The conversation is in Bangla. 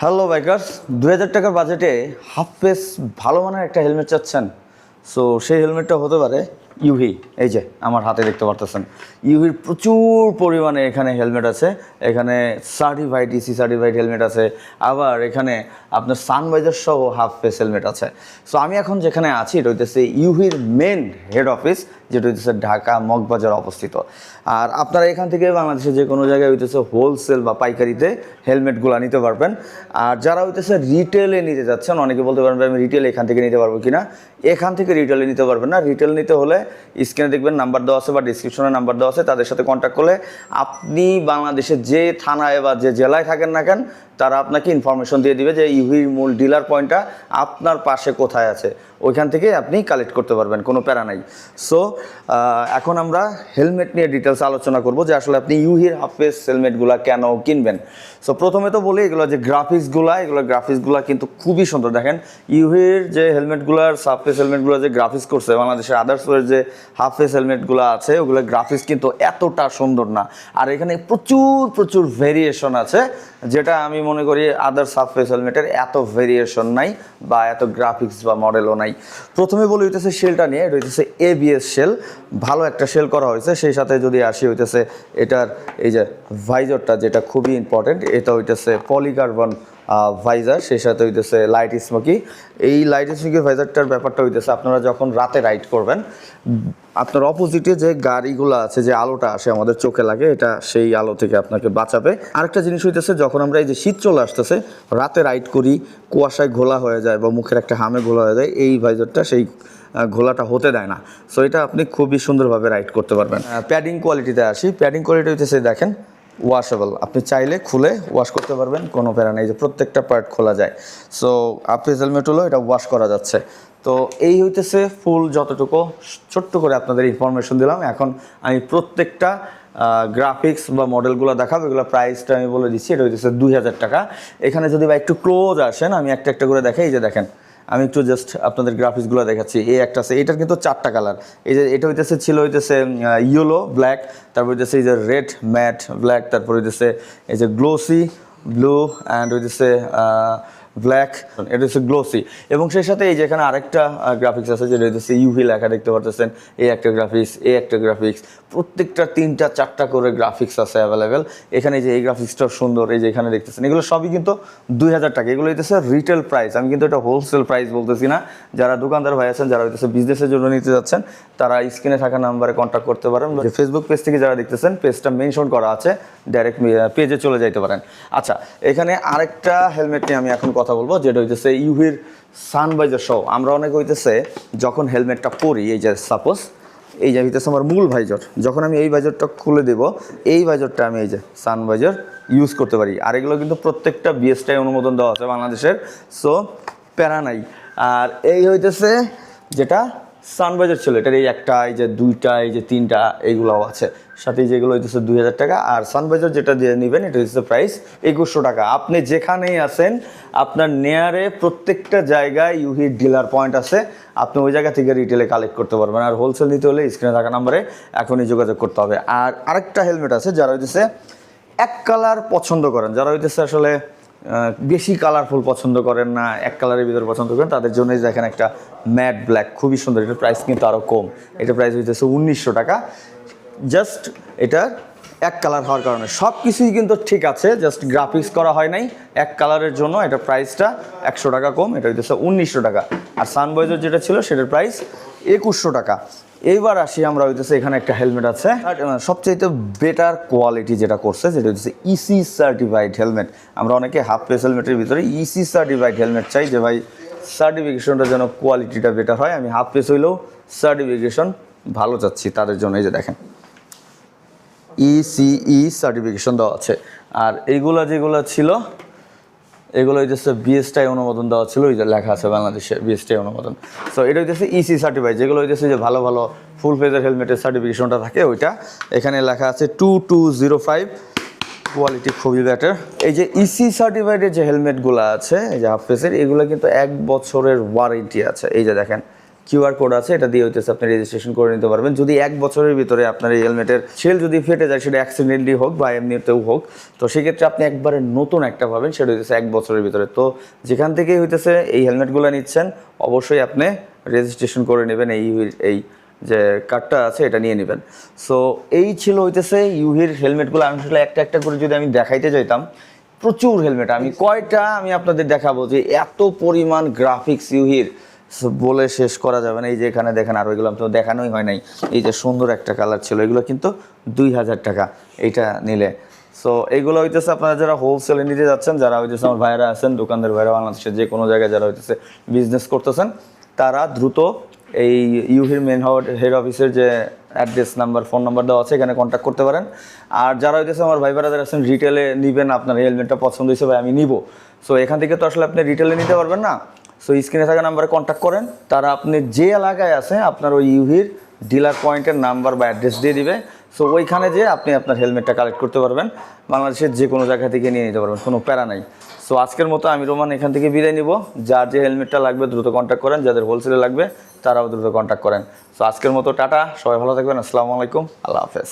হ্যালো বাইকার্স দু হাজার টাকার বাজেটে হাফ পেস ভালো মানের একটা হেলমেট চাচ্ছেন। সো সেই হেলমেটটা হতে পারে ইউহি এই যে, আমার হাতে দেখতে পারতেছেন। ইউহির প্রচুর পরিমাণে এখানে হেলমেট আছে। এখানে সার্টিফাইড ইসি সার্টিফাইড হেলমেট আছে। আবার এখানে আপনার সানভাইজার সহ হাফ ফেস হেলমেট আছে। সো আমি এখন যেখানে আছি, এটা হইতেছে ইউহির মেন হেড অফিস যেটা হইতেছে ঢাকা মগবাজার অবস্থিত। আর আপনারা এখান থেকে বাংলাদেশে যে কোনো জায়গায় হইতেছে হোলসেল বা পাইকারিতে হেলমেটগুলো নিতে পারবেন। আর যারা হইতেছে রিটেলে নিতে যাচ্ছেন, অনেকে বলতে পারবেন আমি রিটেল এখান থেকে নিতে পারব কিনা? এখান থেকে রিটেলে নিতে পারবেন না। রিটেল নিতে হলে স্ক্রিনে দেখবেন নাম্বার দেওয়া আছে বা ডিসক্রিপশনে নাম্বার দেওয়া আছে, তাদের সাথে কন্ট্যাক্ট করলে আপনি বাংলাদেশের যে থানায় বা যে জেলায় থাকেন না কেন তারা আপনাকে ইনফরমেশন দিয়ে দিবে যে ইউহির মূল ডিলার পয়েন্টটা আপনার পাশে কোথায় আছে। ওইখান থেকে আপনি কালেক্ট করতে পারবেন, কোনো প্যারা নাই। সো এখন আমরা হেলমেট নিয়ে ডিটেলস আলোচনা করব যে আসলে আপনি ইউহির হাফেস হেলমেটগুলো কেন কিনবেন। সো প্রথমে তো বলি এগুলো যে গ্রাফিক্সগুলো এগুলো গ্রাফিক্সগুলো কিন্তু খুবই সুন্দর। দেখেন ইউহির যে হেলমেটগুলোর সাফেস হেলমেটগুলো যে গ্রাফিক্স করছে, বাংলাদেশের আদার্সের যে হাফ ফেস হেলমেটগুলো আছে, ওগুলো গ্রাফিক্স কিন্তু এতটা সুন্দর না। আর এখানে প্রচুর প্রচুর ভেরিয়েশন আছে, যেটা আমি মনে করি আদার হাফ ফেস হেলমেটের এত ভেরিয়েশন নাই বা এত গ্রাফিক্স বা মডেলও নাই। প্রথমে বলি হইতেছে শেলটা নিয়ে, এটা হইতেছে এবিএস শেল ভালো একটা শেল করা হয়েছে, সেই সাথে যদি আসি হইতেছে এটার এই যে ভাইজরটা যেটা খুবই ইম্পর্টেন্ট এটা হইতেছে পলিকার্বন ভাইজার সেই সাথে হইতেছে লাইট স্মোকি এই লাইট স্মোকি ভাইজারটার ব্যাপারটা হইতেছে আপনারা যখন রাতে রাইড করবেন, আপনার অপোজিটে যে গাড়িগুলো আছে, যে আলোটা আসে আমাদের চোখে লাগে, এটা সেই আলো থেকে আপনাকে বাঁচাবে। আরেকটা জিনিস হইতেছে, যখন আমরা এই যে শীত চলে আসতেছে, রাতে রাইড করি, কুয়াশায় ঘোলা হয়ে যায় বা মুখের একটা হামে ঘোলা হয়ে যায়, এই ভাইজারটা সেই ঘোলাটা হতে দেয় না। সো এটা আপনি খুবই সুন্দরভাবে রাইড করতে পারবেন। প্যাডিং কোয়ালিটিতে আসি। প্যাডিং কোয়ালিটি হইতেছে, দেখেন ওয়াশেবল আপনি চাইলে খুলে ওয়াশ করতে পারবেন, কোনো প্যারা নেই যে প্রত্যেকটা পার্ট খোলা যায়। সো আপনি হেলমেট হলো, এটা ওয়াশ করা যাচ্ছে। তো এই হইতেছে ফুল যতটুকু, ছোট্ট করে আপনাদের ইনফরমেশন দিলাম। এখন আমি প্রত্যেকটা গ্রাফিক্স বা মডেলগুলো দেখাবো, এগুলো প্রাইসটা আমি বলে দিচ্ছি, এটা হইতেছে দুই হাজার টাকা। এখানে যদি বা একটু ক্লোজ আসেন, আমি একটা একটা করে দেখাই, এই যে দেখেন। আমি একটু জাস্ট আপনাদের গ্রাফিক্সগুলো দেখাচ্ছি। এই একটা আছে, এটার কিন্তু চারটা কালার এই যে এটা হইতেছে, ছিল হইতেছে ইয়েলো ব্ল্যাক তারপর হইতেছে এই যে রেড ম্যাট ব্ল্যাক তারপর হইতেছে এই যে গ্লোসি ব্লু অ্যান্ড হইতেছে ব্ল্যাক এটা হচ্ছে গ্লোসি এবং সেই সাথে এই যে এখানে আরেকটা গ্রাফিক্স আছে, যেটা হচ্ছে ইউভি লেখা দেখতে পারতেছেন। এই একটা গ্রাফিক্স এই একটা গ্রাফিক্স প্রত্যেকটা তিনটা, চারটা করে গ্রাফিক্স আছে অ্যাভেলেবেল এখানে যে এই গ্রাফিক্সটাও সুন্দর, এই যে এখানে দেখতেছেন। এগুলো সবই কিন্তু দুই হাজার টাকা। এগুলো হইতেছে রিটেল প্রাইস আমি কিন্তু এটা হোলসেল প্রাইস বলতেছি না। যারা দোকানদার ভাই আছেন, যারা হইতেছে বিজনেসের জন্য নিতে যাচ্ছেন, তারা স্ক্রিনে থাকা নাম্বারে কন্ট্যাক্ট করতে পারেন। ফেসবুক পেজ থেকে যারা দেখতেছেন পেজটা মেনশন করা আছে ডাইরেক্ট পেজে চলে যাইতে পারেন। আচ্ছা এখানে আরেকটা হেলমেট নিয়ে আমি এখন কথা বলব, যেটা হইতেছে ইউভির সানবাইজার সহ। আমরা অনেক হইতেছে যখন হেলমেটটা পরি, এই যে সাপোজ এই যে হইতেছে আমার মূল ভাইজর, যখন আমি এই ভাইজরটা খুলে দেব, এই ভাইজরটা আমি এই যে সানভাইজার ইউজ করতে পারি। আর এগুলো কিন্তু প্রত্যেকটা বিএসটাই অনুমোদন দেওয়া আছে বাংলাদেশের সো প্যারা নাই। আর এই হইতেছে যেটা সানবাজার ছিল, এটার এই একটা, এই যে দুইটা, এই যে তিনটা, এইগুলোও আছে। সাথে যেগুলো হইতেছে দুই হাজার টাকা, আর সানবাজার যেটা দিয়ে নেবেন, এটা হচ্ছে প্রাইস একুশশো টাকা। আপনি যেখানেই আছেন, আপনার নেয়ারে প্রত্যেকটা জায়গায় ইউহির ডিলার পয়েন্ট আছে, আপনি ওই জায়গা থেকে রিটেলে কালেক্ট করতে পারবেন। আর হোলসেল নিতে হলে স্ক্রিনে থাকা নাম্বারে এখনই যোগাযোগ করতে হবে। আর আরেকটা হেলমেট আছে, যারা হইতেছে এক কালার পছন্দ করেন, যারা হইতেছে আসলে বেশি কালারফুল পছন্দ করেন না, এক কালারের ভিতরে পছন্দ করেন, তাদের জন্য দেখেন একটা ম্যাট ব্ল্যাক খুবই সুন্দর। এটার প্রাইস কিন্তু আরও কম। এটা প্রাইস হইতেছে উনিশশো টাকা। জাস্ট এটা এক কালার হওয়ার কারণে। সব কিছুই কিন্তু ঠিক আছে জাস্ট গ্রাফিক্স করা হয় নাই। এক কালারের জন্য এটা প্রাইসটা একশো টাকা কম, এটা হইতেছে উনিশশো টাকা। আর সানবয়েজের যেটা ছিল, সেটার প্রাইস একুশশো টাকা। এইবার আসি আমরা, হইতেছে এখানে একটা হেলমেট আছে। সবচেয়ে বেটার কোয়ালিটি যেটা করছে যেটা হচ্ছে ইসি সার্টিফাইড হেলমেট আমরা অনেকে হাফ ফেস হেলমেটের ভিতরে ইসি সার্টিফাইড হেলমেট চাই যে, ভাই সার্টিফিকেশনটা যেন কোয়ালিটিটা বেটার হয়। আমি হাফ ফেস হইলেও সার্টিফিকেশন ভালো চাচ্ছি তাদের জন্য, এই যে দেখেন। ইসিই সার্টিফিকেশন দেওয়া আছে। আর এইগুলা যেগুলো ছিল এগুলো হইতেছে বিএসটাই অনুমোদন দেওয়া ছিল, ওই যে লেখা আছে বাংলাদেশে বিএসটাই অনুমোদন। সো এটা হইতেছে ইসি সার্টিফাইড যেগুলো হইতেছে যে ভালো ভালো ফুল ফেজার হেলমেটের সার্টিফিকেশনটা থাকে, ওইটা। এখানে লেখা আছে two two zero five quality খুবই ব্যাটার এই যে ইসি সার্টিফাইডের যে হেলমেটগুলো আছে, এই যে হাফ ফেসের এগুলো কিন্তু এক বছরের ওয়ারেন্টি আছে। এই যে দেখেন কিউআর কোড আছে, এটা দিয়ে হইতেছে আপনি রেজিস্ট্রেশন করে নিতে পারবেন। যদি এক বছরের ভিতরে আপনার এই হেলমেটের সেল যদি ফেটে যায়, সেটা অ্যাক্সিডেন্টলি হোক বা এমনিতেও হোক, তো সেক্ষেত্রে আপনি একবারে নতুন একটা পাবেন, সেটা হইতেছে এক বছরের ভিতরে। তো যেখান থেকেই হইতেছে এই হেলমেটগুলো নিচ্ছেন, অবশ্যই আপনি রেজিস্ট্রেশন করে নেবেন, এই এই যে কার্ডটা আছে, এটা নিয়ে নেবেন। সো এই ছিল হইতেছে ইউহির হেলমেটগুলো। আমি আসলে একটা একটা করে যদি আমি দেখাইতে যাইতাম, প্রচুর হেলমেট। আমি কয়টা আমি আপনাদের দেখাবো যে এত পরিমাণ গ্রাফিক্স ইউহির। বলে শেষ করা যাবে না। এই যে এখানে দেখেন, আর ওইগুলো তো দেখানোই হয় নাই। এই যে সুন্দর একটা কালার ছিল, এগুলো কিন্তু দুই হাজার টাকা এইটা নিলে। সো এগুলো হইতেছে আপনারা যারা হোলসেলে নিতে যাচ্ছেন, যারা হইতেছে আমার ভাইরা আছেন, দোকানদার ভাইরা বাংলাদেশের যে কোনো জায়গায় যারা হইতেছে বিজনেস করতেছেন, তারা দ্রুত এই ইউহির মেন হেড অফিসের যে অ্যাড্রেস নাম্বার ফোন নাম্বার দেওয়া আছে, এখানে কন্ট্যাক্ট করতে পারেন। আর যারা হইতেছে আমার ভাই যারা আছেন রিটেলে নিবেন, আপনার হেলমেটটা পছন্দ ভাই, আমি নিব। সো এখান থেকে তো আসলে আপনি রিটেলে নিতে পারবেন না। সো স্ক্রিনে থাকা নাম্বারে কন্ট্যাক্ট করেন, তারা আপনি যে এলাকায় আছে, আপনার ওই ইউভির ডিলার পয়েন্টের নাম্বার বা অ্যাড্রেস দিয়ে দিবে। সো ওইখানে যে আপনি আপনার হেলমেটটা কালেক্ট করতে পারবেন। বাংলাদেশের যে কোনো জায়গা থেকে নিয়ে নিতে পারবেন, কোনো প্যারা নাই। সো আজকের মতো আমি রোমান এখান থেকে বিদায় নিব। যার যে হেলমেটটা লাগবে দ্রুত কন্ট্যাক্ট করেন, যাদের হোলসেলে লাগবে, তারাও দ্রুত কন্ট্যাক্ট করেন। সো আজকের মতো টাটা, সবাই ভালো থাকবেন, আসসালামু আলাইকুম, আল্লাহ হাফেজ।